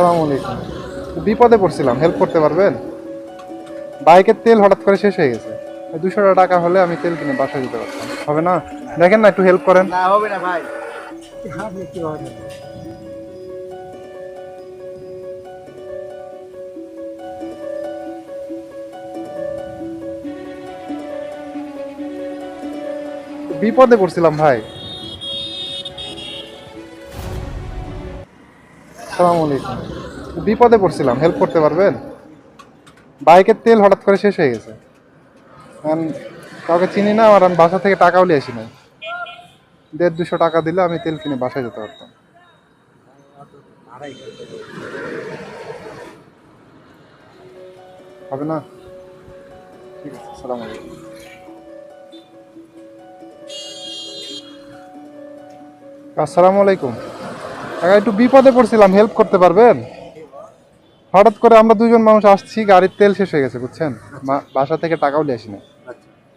আসসালামু আলাইকুম। বিপদে পড়ছিলাম হেল্প করতে পারবেন? বাইকের তেল হঠাৎ করে শেষ হয়ে গেছে। দুশো টাকা হলে আমি তেল কিনে বাসায় দিতে পারতাম। হবে না? দেখেন না একটু হেল্প করেন। না হবে না ভাই। বিপদে পড়ছিলাম ভাই। আসসালামু আলাইকুম। বিপদে পড়ছিলাম হেল্প করতে পারবেন? বাইকের তেল হঠাৎ করে শেষ হয়ে গেছে। কাউকে চিনি না আর আমি বাসা থেকে টাকাও নিয়ে আসি নাই। দেড় দুশো টাকা দিলে আমি তেল কিনে বাসায় যেতে পারতাম। হবে না? ঠিক আছে, আসসালামু আলাইকুম। আসসালামু আলাইকুম। একটু বিপদে পড়ছিলাম হেল্প করতে পারবেন? হঠাৎ করে আমরা দুজন মানুষ আসছি গাড়ির তেল শেষ হয়ে গেছে বুঝছেন? বাসা থেকে টাকাও নিয়ে আসি না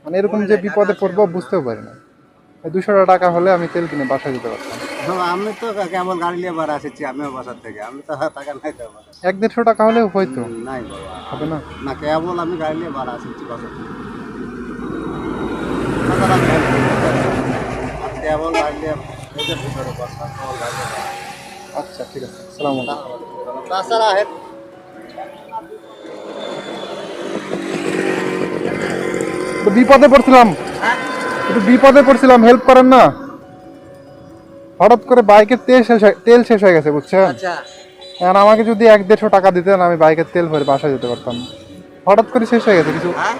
মানে এরকম যে বিপদে পড়ব বুঝতেও পারি না। দুশো টাকা হলে আমি তেল কিনে বাসায় যেতে পারতাম। হ্যাঁ, আমি তো কেবল গাড়ি নিয়ে বার আসেছি আমিও বাসার থেকে। আমি তো টাকা নাই তো এক দেড়শো টাকা হলেও হয়তো। নাই হবে না? না কেবল আমি গাড়ি নিয়ে বার আসেছি বাসার থেকে। কেবল গাড়ি নিয়ে যে কেবল গাড়ি নিয়ে। আচ্ছা ঠিক আছে। আলাইকুম। তাছাড়া বিপদে পড়ছিলাম। একটু বিপদে পড়ছিলাম হেল্প করেন না। হঠাৎ করে বাইকের তেল শেষ হয়ে- তেল শেষ হয়ে গেছে বুঝছেন? আচ্ছা। এখন আমাকে যদি এক দেড়শো টাকা দিতেন আমি বাইকের তেল ভরে বাসায় যেতে পারতাম। হঠাৎ করে শেষ হয়ে গেছে কিছু। হ্যাঁ?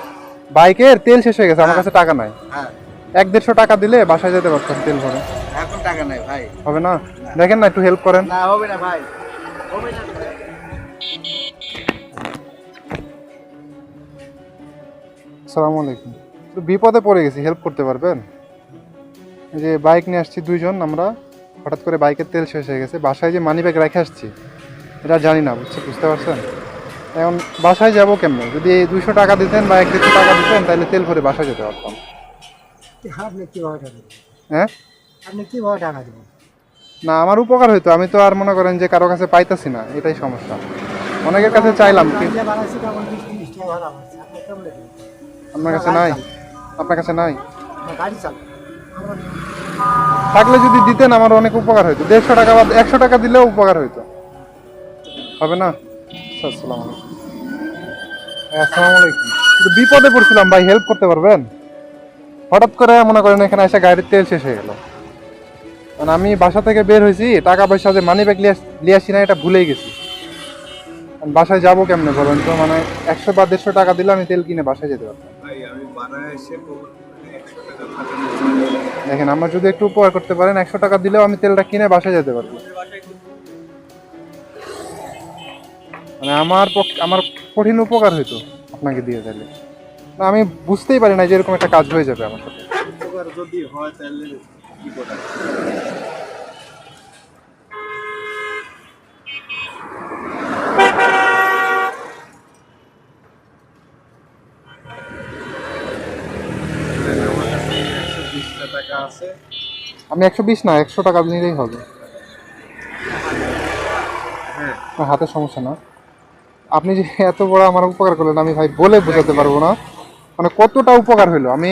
বাইকের তেল শেষ হয়ে গেছে আমার কাছে টাকা নাই। হ্যাঁ। এক দেড়শো টাকা দিলে বাসায় যেতে পারতাম তেল ভরে। এখন টাকা নাই ভাই। হবে না? দেখেন না একটু হেল্প করেন। না হবে না ভাই। আসসালামু আলাইকুম। একটু বিপদে পড়ে গেছি হেল্প করতে পারবেন? এই যে বাইক নিয়ে আসছি দুইজন আমরা হঠাৎ করে বাইকের তেল শেষ হয়ে গেছে বাসায় যে মানি ব্যাগ রেখে আসছি এটা জানি না বুঝছি বুঝতে পারছেন? এখন বাসায় যাব কেমনে? যদি এই দুশো টাকা দিতেন বা এক দেড়শো টাকা দিতেন তাহলে তেল ভরে বাসায় যেতে পারতাম। আপনি কীভাবে টাকা হ্যাঁ? আপনি কীভাবে টাকা দেবেন? না, আমার উপকার হইতো। আমি তো আর মনে করেন যে কারও কাছে পাইতাছি না, এটাই সমস্যা। অনেকের কাছে চাইলাম আপনার কাছে নাই? আপনার কাছে নাই? থাকলে যদি দিতেন, আমার অনেক উপকার হইতো। দেড়শো টাকা বা একশো টাকা দিলেও উপকার হইতো। হবে না? আসসালামু আসসালামু আলাইকুম। বিপদে পড়ছিলাম, ভাই হেল্প করতে পারবেন? হঠাৎ করে মনে করেন এখানে এসে গাড়ির তেল শেষ হয়ে গেল। মানে আমি বাসা থেকে বের হয়েছি টাকা পয়সা যে মানি ব্যাগ নিয়ে আসি না এটা ভুলেই গেছি। বাসায় যাব কেমনে বলেন তো? মানে একশো বা দেড়শো টাকা দিলে আমি তেল কিনে বাসায় যেতে পারতাম। দেখেন আমার যদি একটু উপকার করতে পারেন একশো টাকা দিলেও আমি তেলটা কিনে বাসায় যেতে পারব মানে আমার পক্ষে আমার কঠিন উপকার হইতো আপনাকে দিয়ে দিলে। না আমি বুঝতেই পারি না যে এরকম একটা কাজ হয়ে যাবে আমার সাথে। যদি হয় তাহলে কি আছে আমি একশো বিশ না, একশো টাকা নিলেই হবে। হাতে সমস্যা না। আপনি যে এত বড় আমার উপকার করলেন, আমি ভাই বলে বোঝাতে পারব না। মানে কতটা উপকার হইল? আমি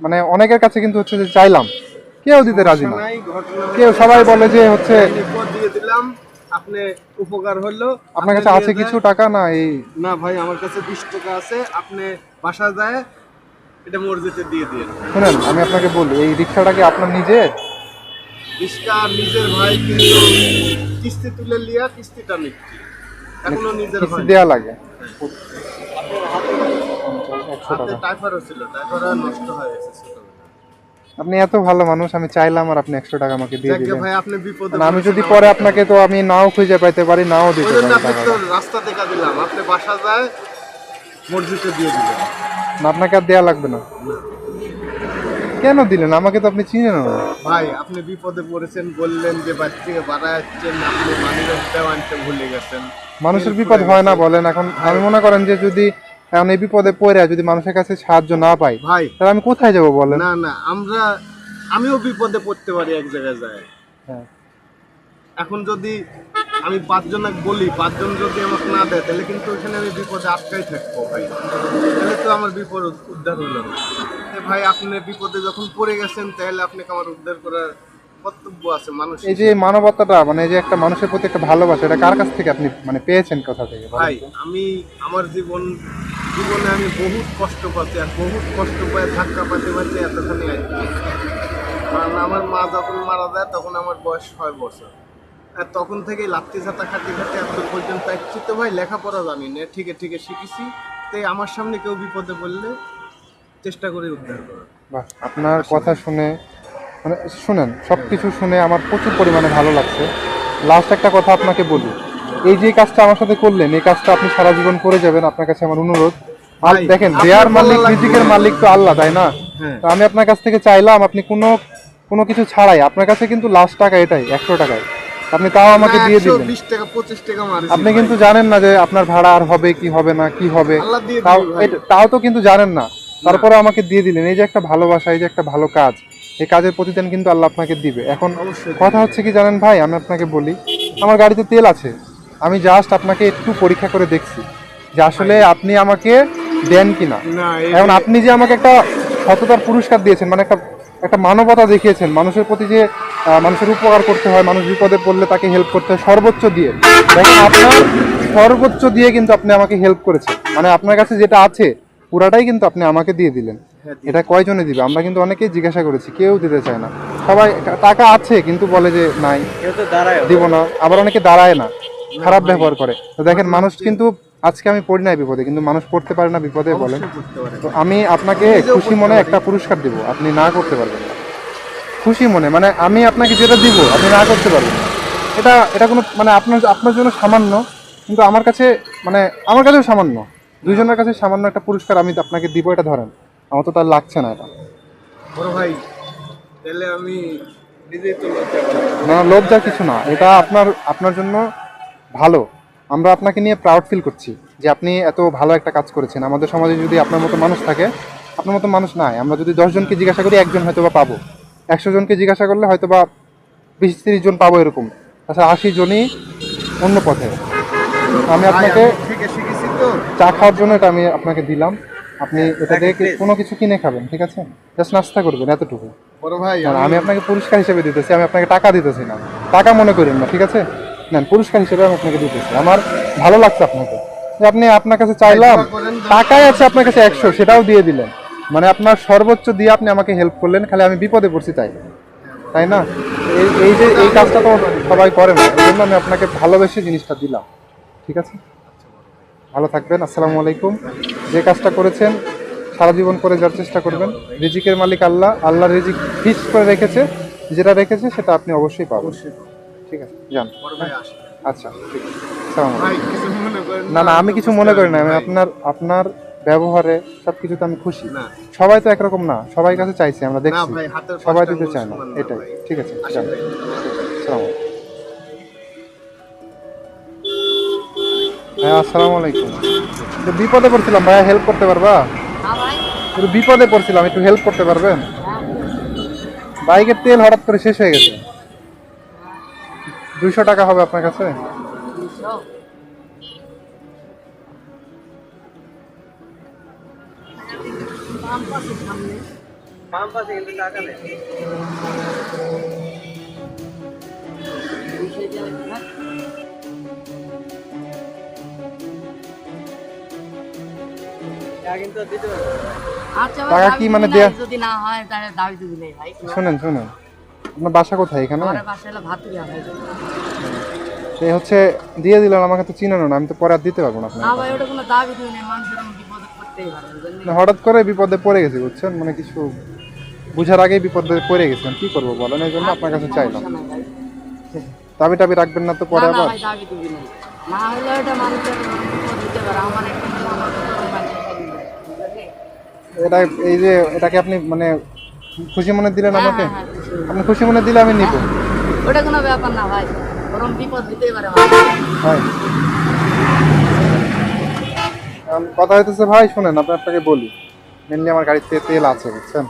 মানে অনেকের কাছে কিন্তু হচ্ছে যে চাইলাম। কেউ দিতে রাজি না। কেউ সবাই বলে যে হচ্ছে দিলাম আপনি উপকার হলো আপনার কাছে আছে কিছু টাকা না এই? না ভাই আমার কাছে বিশ টাকা আছে আপনি বাসা যায় এটা মসজিদে দিয়ে দিয়ে শুনেন আমি আপনাকে বলি এই রিক্সাটা কি আপনার নিজে রিক্সা নিজের ভাই কিন্তু কিস্তি তুলে লিয়া কিস্তিটা নিচ্ছি। এখনও নিজের ভাই। লাগে। হাতে একশো হাতে টাকা। টাইফারও ছিল টাইফার নষ্ট হয়ে গেছে। আপনি এত ভালো মানুষ আমি চাইলাম আর আপনি একশো টাকা আমাকে দিয়ে যাকে দিলেন ভাই আপনি বিপদে মানে আমি যদি পরে আপনাকে তো আমি নাও খুঁজে পাইতে পারি নাও দিতে পারি রাস্তা দেখা দিলাম। আপনি বাসা যায় মসজিদে দিয়ে দিলেন। আপনাকে আর দেওয়া লাগবে না। কেন দিলেন? আমাকে তো আপনি চিনেন না। ভাই আপনি বিপদে পড়েছেন বললেন যে বাড়ি থেকে বাড়া যাচ্ছেন আপনি আনতে ভুলে গেছেন। মানুষের বিপদ হয় না বলেন এখন আমি মনে করেন যে যদি এখন এই বিপদে পড়ে যদি মানুষের কাছে সাহায্য না পাই ভাই। তাহলে আমি কোথায় যাব বলেন? না না আমরা আমিও বিপদে পড়তে পারি এক জায়গায় যায়। হ্যাঁ। এখন যদি আমি পাঁচজনক বলি পাঁচজন যদি আমাকে না দেয় তাহলে কিন্তু ওইখানে আমি বিপদে আটকাই থাকব ভাই। তাহলে তো আমার বিপদ উদ্ধার হলো না। ভাই আপনি বিপদে যখন পড়ে গেছেন তাহলে আপনাকে আমার উদ্ধার করার কর্তব্য আছে মানুষ এই যে মানবতাটা মানে এই যে একটা মানুষের প্রতি একটা ভালোবাসা এটা কার কাছ থেকে আপনি মানে পেয়েছেন কোথা থেকে ভাই আমি আমার জীবন জীবনে আমি বহুত কষ্ট পাচ্ছি আর বহুত কষ্ট পায় ধাক্কা পাতে পাতে এতখানি কারণ আমার মা যখন মারা যায়, তখন আমার বয়স ছয় বছর। আর তখন থেকে লাত্তি ছাতা, খাটি খাটি এত পর্যন্ত আসছি তো ভাই লেখাপড়া জানি না ঠিকে ঠিকে শিখেছি। তাই আমার সামনে কেউ বিপদে পড়লে চেষ্টা করে উদ্ধার করার। বাহ, আপনার কথা শুনে মানে শুনেন সব কিছু শুনে আমার প্রচুর পরিমাণে ভালো লাগছে। লাস্ট একটা কথা আপনাকে বলি। এই যে কাজটা আমার সাথে করলেন, এই কাজটা আপনি সারা জীবন করে যাবেন, আপনার কাছে আমার অনুরোধ। আর দেখেন দেয়ার মালিক রিজিকের মালিক তো আল্লাহ তাই না? হ্যাঁ। তো আমি আপনার কাছ থেকে চাইলাম আপনি কোনো কোনো কিছু ছাড়াই। আপনার কাছে কিন্তু লাস্ট টাকা এটাই একশো টাকায়। আপনি তাও আমাকে দিয়ে মারিছি আপনি কিন্তু জানেন না যে আপনার ভাড়া আর হবে কি হবে না কি হবে। তাও তো কিন্তু জানেন না। তারপরে আমাকে দিয়ে দিলেন। এই যে একটা ভালোবাসা এই যে একটা ভালো কাজ এই কাজের প্রতিদান কিন্তু আল্লাহ আপনাকে দিবে। এখন কথা হচ্ছে কি জানেন ভাই আমি আপনাকে বলি আমার গাড়িতে তেল আছে। আমি জাস্ট আপনাকে একটু পরীক্ষা করে দেখছি। যে আসলে আপনি আমাকে দেন কিনা? না এখন আপনি যে আমাকে একটা সততার পুরস্কার দিয়েছেন মানে একটা একটা মানবতা দেখিয়েছেন মানুষের প্রতি যে মানুষের উপকার করতে হয় মানুষ বিপদে পড়লে তাকে হেল্প করতে হয় সর্বোচ্চ দিয়ে। দেখেন আপনার সর্বোচ্চ দিয়ে কিন্তু আপনি আমাকে হেল্প করেছেন। মানে আপনার কাছে যেটা আছে পুরাটাই কিন্তু আপনি আমাকে দিয়ে দিলেন। হ্যাঁ, এটা কয়জনে দিবে? আমরা কিন্তু অনেকেই জিজ্ঞাসা করেছি কেউ দিতে চায় না। সবাই টাকা আছে কিন্তু বলে যে নাই। দিব না। আবার অনেকে দাঁড়ায় না। খারাপ ব্যবহার করে। তো দেখেন মানুষ কিন্তু আজকে আমি পড়ি না বিপদে কিন্তু মানুষ পড়তে পারে না বিপদে বলেন। তো আমি আপনাকে খুশি মনে একটা পুরস্কার দিব আপনি না করতে পারবেন না। খুশি মনে মানে আমি আপনাকে যেটা দিব আপনি না করতে পারবেন না। এটা এটা কোনো মানে আপনার আপনার জন্য সামান্য কিন্তু আমার কাছে মানে আমার কাছেও সামান্য। দুইজনের কাছে সামান্য একটা পুরস্কার আমি আপনাকে দিব এটা ধরেন। আমার তো তার লাগছে না এটা। বড় ভাই তাহলে আমি নিজেই তো লজ্জা না লজ্জা কিছু না। এটা আপনার আপনার জন্য ভালো। আমরা আপনাকে নিয়ে প্রাউড ফিল করছি যে আপনি এত ভালো একটা কাজ করেছেন। আমাদের সমাজে যদি আপনার মতো মানুষ থাকে আপনার মতো মানুষ নাই। আমরা যদি দশজনকে জিজ্ঞাসা করি একজন হয়তো বা পাবো। একশো জনকে জিজ্ঞাসা করলে হয়তো বা বিশ তিরিশ জন পাবো এরকম। তাছাড়া আশি জনই অন্য পথে। আমি আপনাকে চা খাওয়ার জন্য এটা আমি আপনাকে দিলাম। আপনি এটা দিয়ে কোনো কিছু কিনে খাবেন ঠিক আছে? জাস্ট নাস্তা করবেন এতটুকু। বড় ভাই আমি আমি আপনাকে পুরস্কার হিসেবে দিতেছি আমি আপনাকে টাকা দিতেছি না। টাকা মনে করেন না ঠিক আছে? নেন পুরস্কার হিসেবে আমি আপনাকে দিতেছি। আমার ভালো লাগছে আপনাকে। আপনি আপনার কাছে চাইলাম টাকাই আছে আপনার কাছে একশো সেটাও দিয়ে দিলেন। মানে আপনার সর্বোচ্চ দিয়ে আপনি আমাকে হেল্প করলেন খালি আমি বিপদে পড়ছি তাই। তাই না? এই এই যে এই কাজটা তো সবাই করে না এই জন্য আমি আপনাকে ভালোবেসে জিনিসটা দিলাম। ঠিক আছে? ভালো থাকবেন আসসালামু আলাইকুম। যে কাজটা করেছেন সারা জীবন করে যাওয়ার চেষ্টা করবেন। রিজিকের মালিক আল্লাহ আল্লাহ রিজিক ফিক্স করে রেখেছে। যেটা রেখেছে সেটা আপনি অবশ্যই পাবেন। ঠিক আছে। যান। বড় ভাই আসি আচ্ছা ঠিক আছে। না না আমি কিছু মনে করি না। আমি আপনার আপনার ব্যবহারে সব কিছুতে আমি খুশি। সবাই তো একরকম না সবাই কাছে চাইছি আমরা দেখছি। সবাই দিতে চায় না এটাই। ঠিক আছে যান। ভাই। আসসালামু আলাইকুম। হ্যাঁ আসসালামু আলাইকুম। বিপদে পড়ছিলাম ভাইয়া হেল্প করতে পারবা? একটু বিপদে পড়ছিলাম একটু হেল্প করতে পারবেন? বাইকের তেল হঠাৎ করে শেষ হয়ে গেছে। দুইশো টাকা হবে আপনার কাছে? আচ্ছা টাকা কি মানে দেয়া- যদি না হয় তাহলে দাবি দিবি ভাই। শোনেন শোনেন। আপনার বাসা কোথায় এখানে? সে হচ্ছে দিয়ে দিলেন আমাকে তো চিনানো না আমি তো পরে আর দিতে পারব না না আপনাকে ভাই ওটা কোনো দাবি দিবি নাই মানুষের এরকম বিপদে পড়তেই পারে না, হঠাৎ করে বিপদে পড়ে গেছি বুঝছেন? মানে কিছু বুঝার আগেই বিপদে পড়ে গেছিলাম কি করব বলেন? এই জন্য আপনার কাছে চাইলাম। দাবি টাবি রাখবেন না তো পরে আবার? এটা এই যে এটাকে আপনি মানে খুশি মনে দিলেন হ্যাঁ, আমাকে? হ্যাঁ, খুশি। আপনি খুশি মনে দিলে আমি নিব। ওটা কোনো ব্যাপার না ভাই ওরকম বিপদ দিতেই পারে ভাই। কথা হইতেছে ভাই শুনেন আপনি আপনাকে বলি মেনলি আমার গাড়িতে তেল আছে বুঝছেন?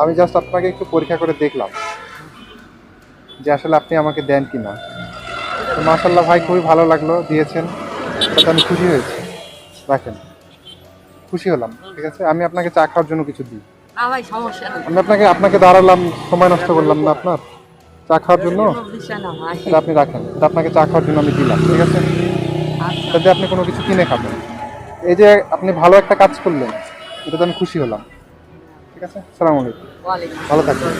আমি জাস্ট আপনাকে একটু পরীক্ষা করে দেখলাম যে আসলে আপনি আমাকে দেন কি না তো মাশাল্লাহ ভাই খুবই ভালো লাগল দিয়েছেন। তাতে আমি খুশি হয়েছি। রাখেন। খুশি হলাম ঠিক আছে? আমি আপনাকে চা খাওয়ার জন্য কিছু দিই। ভাই সমস্যা নেই। আমি আপনাকে আপনাকে দাঁড়ালাম সময় নষ্ট করলাম না আপনার? চা খাওয়ার জন্য? এটা আপনি রাখেন এটা আপনাকে চা খাওয়ার জন্য আমি দিলাম ঠিক আছে? তাতে যাতে আপনি কোনো কিছু কিনে খাবেন। এই যে আপনি ভালো একটা কাজ করলেন এটাতে আমি খুশি হলাম। ঠিক আছে? সালাম আলাইকুম। ভালো থাকবেন।